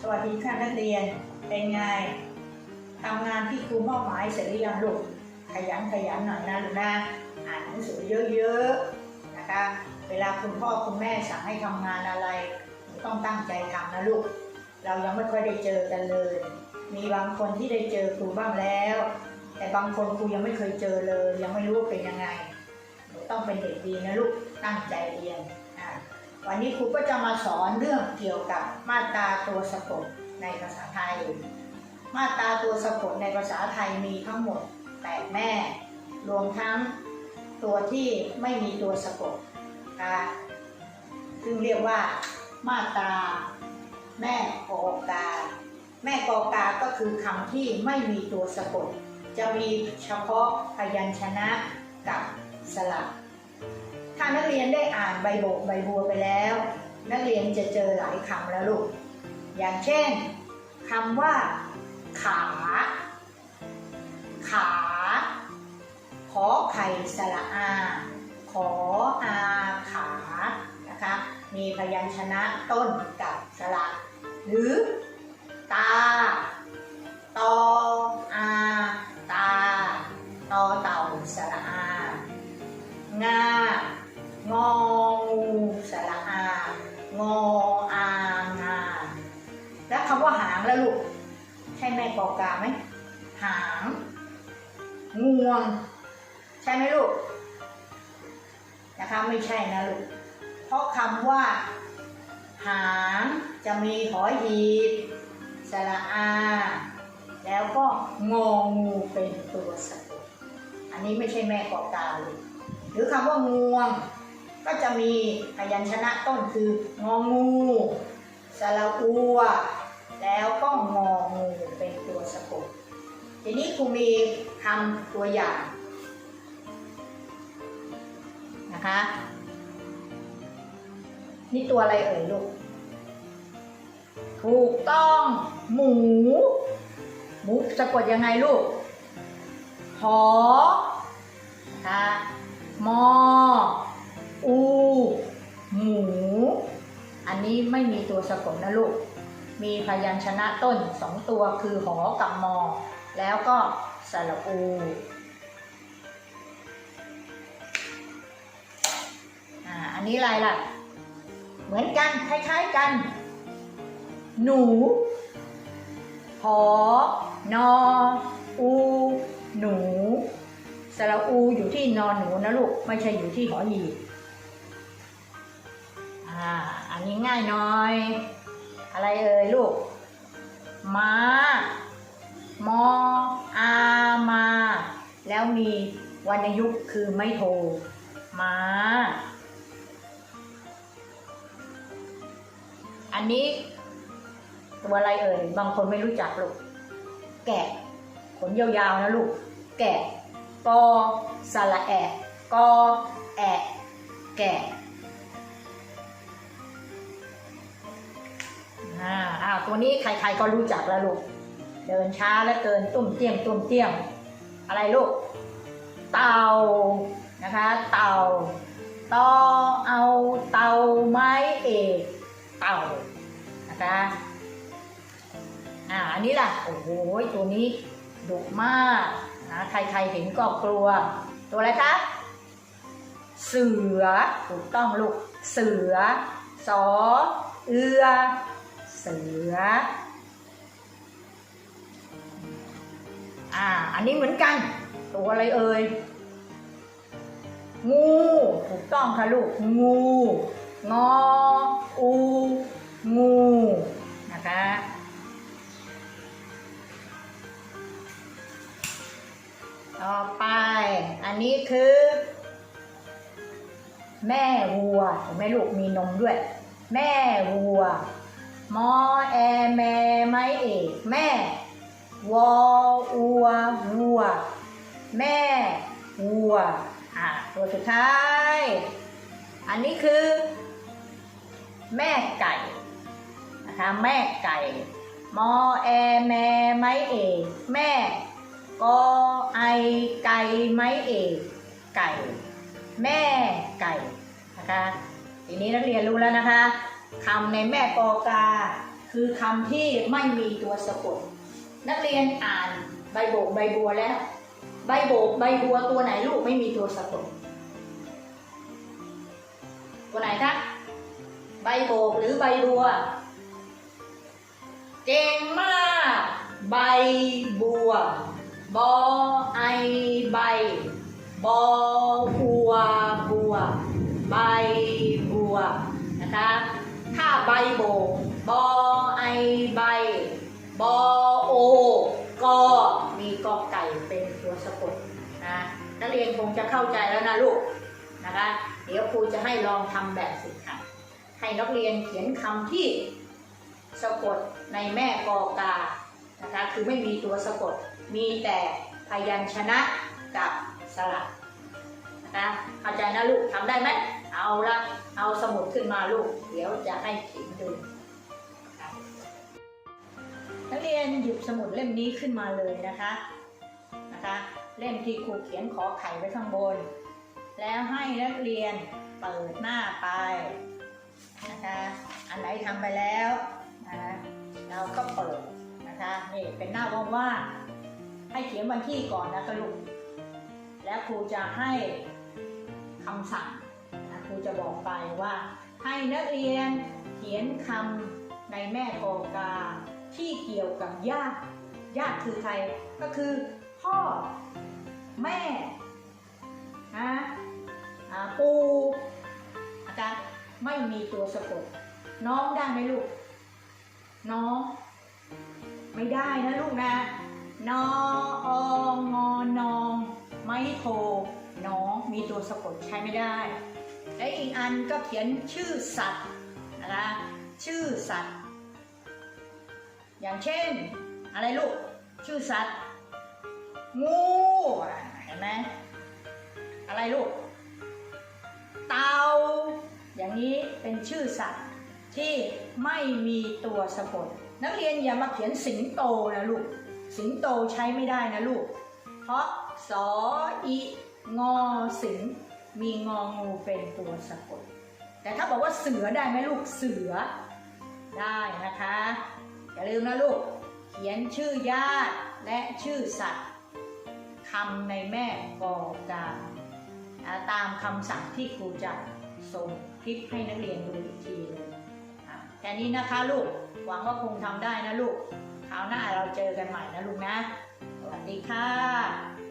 สวัสดีค่ะนักเรียน เป็นไงทำงานที่ครูมอบหมายเสร็จหรือยังลูก ขยันขยันหน่อยนะลูกนะ อ่านหนังสือเยอะๆ นะคะ เวลาคุณพ่อคุณแม่สั่งให้ทำงานอะไร ต้องตั้งใจทำนะลูก เรายังไม่ค่อยได้เจอกันเลย มีบางคนที่ได้เจอครูบ้างแล้ว แต่บางคนครูยังไม่เคยเจอเลย ยังไม่รู้ว่าเป็นยังไง ต้องเป็นเด็กดีนะลูก ตั้งใจเรียน วันนี้ครูก็จะมาสอนเรื่องเกี่ยวกับมาตราตัวสะกดในภาษาไทย มาตราตัวสะกดในภาษาไทยมีทั้งหมด8แม่ รวมทั้งตัวที่ไม่มีตัวสะกดนะคะซึ่งเรียกว่ามาตราแม่กอกา แม่กอกาก็คือคำที่ไม่มีตัวสะกด จะมีเฉพาะพยัญชนะกับสระ ถ้านักเรียนได้อ่านใบโบกใบบัวไปแล้ว นักเรียนจะเจอหลายคำแล้วลูก อย่างเช่นคำว่า ขา ขา ขอไข่สระอา ขออาขานะคะ มีพยัญชนะต้นกับสระ หรือ ตา ตออาตา ตอเต่าสระอางา งองูสระอางออางาแล้วคำว่าหางแล้วลูก ใช่แม่กอกาไหม หาง งวง ใช่ไหมลูก นะคะไม่ใช่นะลูก เพราะคำว่า หางจะมีหอยหีบสระอา แล้วก็งองูเป็นตัวสะกดอันนี้ไม่ใช่แม่กอกาเลยหรือคำว่างวง ก็จะมีพยัญชนะต้นคืององูสระอัว แล้วก็งองูเป็นตัวสะกดทีนี้ครูมีคำตัวอย่างนะคะนี่ตัวอะไรเอ่ยลูก ถูกต้องหมู หมูสะกดยังไงลูกหอนะคะมอ อูหมู อันนี้ไม่มีตัวสะกดนะลูก มีพยัญชนะต้นสองตัวคือหอกับมอ แล้วก็สระอู อ่า อันนี้อะไรล่ะ เหมือนกัน คล้ายๆกัน หนูหอนออู หนูสระอูอยู่ที่นอนหนูนะลูก ไม่ใช่อยู่ที่หอหีบ อ่า อันนี้ง่ายหน่อย อะไรเอ่ยลูก ม้า มอ อามา แล้วมีวรรณยุกต์คือไม่โท ม้า อันนี้ตัวอะไรเอ่ย บางคนไม่รู้จักลูก แกะ ขนยาวๆนะลูก แกะ กอสระแอะกอแอะ แกะ ตัวนี้ใคร ๆ ก็รู้จักแล้วลูก เดินช้าแล้วเกินตุ่มเตี้ยมตุ่มเตี้ยม อะไรลูก เต่านะคะ เต่าตอเอาเต่าไม้เอกเต่านะคะอ่าอันนี้ล่ะ โอ้โหตัวนี้ดุมากนะใครๆเห็นก็กลัว ตัวอะไรคะเสือถูกต้องลูกเสือสอเอือ สือ อ่า อันนี้เหมือนกัน ตัวอะไรเอ่ย งู ถูกต้องค่ะลูก งู งอ อู งู นะคะต่อไป อันนี้คือ แม่วัวเห็นไหมลูกมีนมด้วย แม่วัว มอแอแม่ไม้เอกแม่ วออัววัว แม่วัวอะตัวสุดท้าย อันนี้คือ แม่ไก่นะคะแม่ไก่ มอแอแม่ไม้เอกแม่ กอไอไก่ไม้เอกไก่ แม่ไก่นะคะทีนี้นักเรียนรู้แล้วนะคะ คำในแม่กอกา คือคำที่ไม่มีตัวสะกด นักเรียนอ่านใบโบกใบบัวแล้ว ใบโบกใบบัวตัวไหนลูกไม่มีตัวสะกด ตัวไหนคะใบโบกหรือใบบัว เก่งมาก ใบบัว บอไอใบบอ ใบบอโอก็มีกอไก่เป็นตัวสะกดนะนักเรียนคงจะเข้าใจแล้วนะลูกนะคะเดี๋ยวครูจะให้ลองทำแบบฝึกหัดให้นักเรียนเขียนคำที่สะกดในแม่กอกานะคะคือไม่มีตัวสะกดมีแต่พยัญชนะกับสระนะคะเข้าใจนะลูกทำได้ไหมเอาละเอาสมุดขึ้นมาลูก เดี๋ยวจะให้เขียนดู นักเรียนหยิบสมุดเล่มนี้ขึ้นมาเลยนะคะนะคะ เล่มที่ครูเขียนขอไข่ไว้ข้างบน แล้วให้นักเรียนเปิดหน้าไปนะคะอันไหนทำไปแล้วนะเราก็เปิดนะคะนี่เป็นหน้าว่างๆให้เขียนวันที่ก่อนนะคะลูกแล้วครูจะให้คำสั่งนะครูจะบอกไปว่า ให้นักเรียนเขียนคำในแม่กอกา ที่เกี่ยวกับญาติญาติคือใคร ก็คือพ่อแม่นะอาปู่อาจารย์ไม่มีตัวสะกด น้องได้ไหมลูก น้อง ไม่ได้นะลูกนะนอองอนองไม่โทรน้องมีตัวสะกดใช้ไม่ได้ และอีกอันก็เขียนชื่อสัตว์นะคะชื่อสัตว์ อย่างเช่น อะไรลูก ชื่อสัตว์ งูเห็นไหมอะไรลูก เตา อย่างนี้เป็นชื่อสัตว์ที่ไม่มีตัวสะกด นักเรียนอย่ามาเขียนสิงโตนะลูก สิงโตใช้ไม่ได้นะลูก เพราะสออีงอสิงมีงองูเป็นตัวสะกด แต่ถ้าบอกว่าเสือได้ไหมลูกเสือได้นะคะ อย่าลืมนะลูก เขียนชื่อญาติและชื่อสัตว์คำในแม่กอการตามคำสั่งที่ครูจะส่งคลิปให้นักเรียนดูอีกทีเลยแค่นี้นะคะลูก หวังว่าคงทำได้นะลูก คราวหน้าเราเจอกันใหม่นะลูกนะ สวัสดีค่ะ